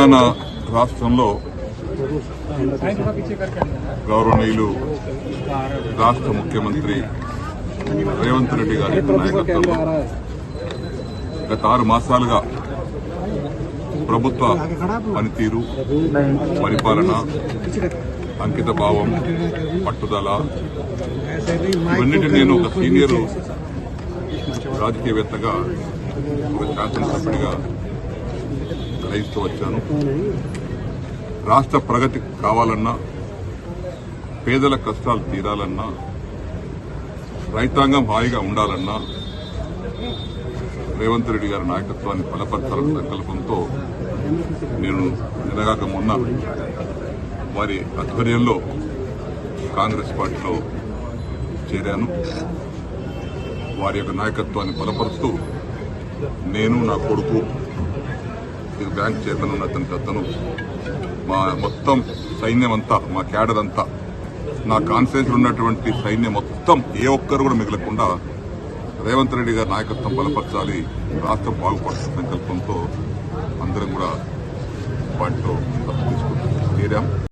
తెలంగాణ రాష్ట్రంలో గౌరవనీయులు రాష్ట్ర ముఖ్యమంత్రి రేవంత్ రెడ్డి గారి నాయకత్వంలో గత ఆరు మాసాలుగా ప్రభుత్వ పనితీరు పరిపాలన అంకిత భావం పట్టుదల ఇవన్నిటిని నేను ఒక సీనియర్ రాజకీయవేత్తగా ఒక శాసనసభ్యుడిగా గ్రహిస్తూ వచ్చాను. రాష్ట్ర ప్రగతి కావాలన్నా పేదల కష్టాలు తీరాలన్నా రైతాంగం హాయిగా ఉండాలన్నా రేవంత్ రెడ్డి గారి నాయకత్వాన్ని బలపరచాలన్న సంకల్పంతో నేను నిన్నగాక మొన్న వారి ఆధ్వర్యంలో కాంగ్రెస్ పార్టీలో చేరాను. వారి యొక్క నాయకత్వాన్ని బలపరుస్తూ నేను నా కొడుకు ఇది బ్యాంక్ చైర్మన్ ఉన్న అతను మా మొత్తం సైన్యం అంతా మా క్యాడర్ అంతా నా కాన్ఫిడెన్స్లో ఉన్నటువంటి సైన్యం మొత్తం ఏ ఒక్కరు కూడా మిగలకుండా రేవంత్ రెడ్డి గారి నాయకత్వం బలపరచాలి రాష్ట్రం బాగుపడుతున్న సంకల్పంతో అందరం కూడా వాటిలో తీసుకుంటాం